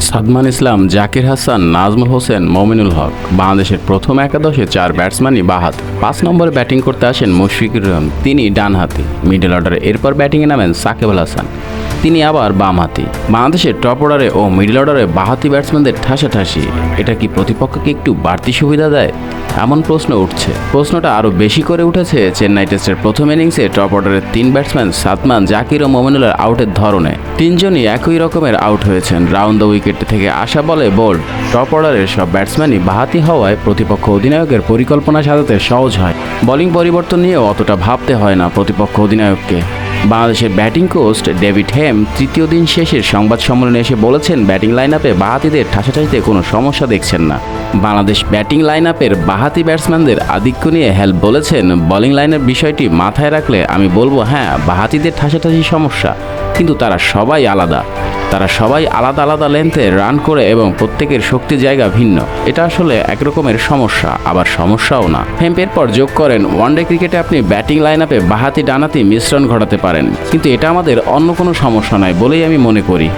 সাদমান ইসলাম, জাকির হাসান, নাজমুল হোসেন, মমিনুল হক। বাংলাদেশের প্রথম একাদশে চার ব্যাটসম্যানই বাহাত। পাঁচ নম্বরে ব্যাটিং করতে আসেন মুশফিকুর রহমান। তিনি ডানহাতি। মিডল অর্ডারে এরপর ব্যাটিংয়ে নামেন সাকিব আল হাসান। তিনি আবার বামহাতি বাংলাদেশের টপ অর্ডারে ও মিডল অর্ডারে বাহাতি ব্যাটসম্যানদের ঠাসাঠাসি। এটা কি প্রতিপক্ষকে একটু বাড়তি সুবিধা দেয়? এমন প্রশ্ন উঠছে। প্রশ্নটা আরও বেশি করে উঠেছে চেন্নাই টেস্টের প্রথম ইনিংসে টপ অর্ডারের তিন ব্যাটসম্যান সাতমান জাকির ও মোমিনুলের আউটের ধরনে। তিনজনই একই রকমের আউট হয়েছেন। রাউন্ড দ্য উইকেট থেকে আসা বলে বোল্ড টপ অর্ডারের সব ব্যাটসম্যানই বাহাতি হওয়ায় প্রতিপক্ষ অধিনায়কের পরিকল্পনা সাজাতে সহজ হয়। বোলিং পরিবর্তন নিয়েও অতটা ভাবতে হয় না প্রতিপক্ষ অধিনায়ককে। বাংলাদেশের ব্যাটিং কোচ ডেভিড হেম তৃতীয় দিন শেষের সংবাদ সম্মেলনে এসে বলেছেন, ব্যাটিং লাইন আপে বাহাতিদের ঠাসাঠাসিতে কোনো সমস্যা দেখছেন না। বাংলাদেশ ব্যাটিং লাইন আপের বাহাতি ব্যাটসম্যানদের আধিক্য নিয়ে হেল্প বলেছেন, বোলিং লাইনের বিষয়টি মাথায় রাখলে আমি বলব হ্যাঁ বাহাতিদের ঠাসাঠাসি সমস্যা, কিন্তু তারা সবাই আলাদা। তারা সবাই আলাদা আলাদা লেন্থে রান করে এবং প্রত্যেকের শক্তি জায়গা ভিন্ন। এটা আসলে একরকমের সমস্যা, আবার সমস্যাও না। হেম্পের পর যোগ করেন ওয়ানডে ক্রিকেটে আপনি ব্যাটিং লাইন আপে বাহাতি ডানাতি মিশ্রণ ঘটাতে পারেন। কিন্তু এটা আমাদের অন্য কোনো সমস্যা নয় বলেই আমি মনে করি।